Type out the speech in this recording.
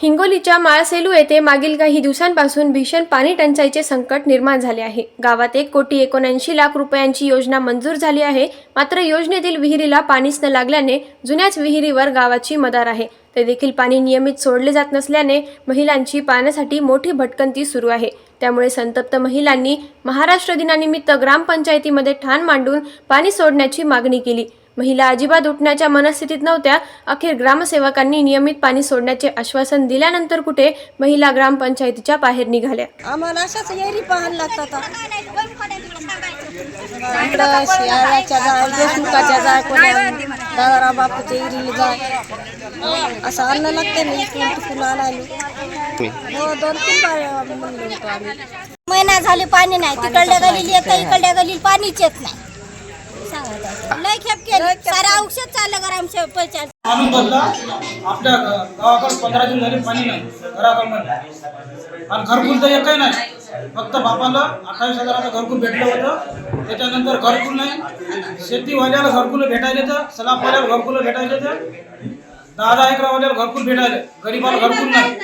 हिंगोलीच्या माळसेलू येथे मागील काही दिवसांपासून भीषण पाणी टंचाईचे संकट निर्माण झाले आहे. गावात एक कोटी एकोणऐंशी लाख रुपयांची योजना मंजूर झाली आहे. मात्र योजनेतील विहिरीला पाणीच न लागल्याने जुन्याच विहिरीवर गावाची मदार आहे. ते देखील पाणी नियमित सोडले जात नसल्याने महिलांची पाण्यासाठी मोठी भटकंती सुरू आहे. त्यामुळे संतप्त महिलांनी महाराष्ट्र दिनानिमित्त ग्रामपंचायतीमध्ये ठाण मांडून पाणी सोडण्याची मागणी केली. महिला अजिबात उठण्याच्या मनस्थितीत नव्हत्या. अखेर ग्रामसेवकांनी नियमित पाणी सोडण्याचे आश्वासन दिल्यानंतर कुठे महिला ग्रामपंचायतीच्या बाहेर निघाल्या. आम्हाला अशाच येरी पाहायला लागतात. इकडं जाय देशमुखाच्या जाय कोणा दादाराव बापूच्या इरीला जाय असं आणलं लागते ना इकडून तिकडून आणायला. हो दोन तीन बार आम्ही म्हणलो होतो आम्ही. महिना झाले पाणी नाही. तिकडल्या गलीला येतं इकडल्या गलीला पाणीच येत नाही. खेप केली. सारा औषध चाललं गरम पंचायत माणूस बदला आपल्या गावाकडे पंधरा दिवस झाले पाणी नाही. घराकडे नाही आणि घरकुल तर एकही नाही. फक्त बापाला अठ्ठावीस हजाराचं घरकुल भेटलं होतं. त्याच्यानंतर घरकुल नाही. शेतीवाल्याला घरकुल भेटायले तर सलापवाल्याला घरकुल भेटायले तर दहा दहा एकरावाल्याला घरकुल भेटायले गरीबाला घरकुल नाही.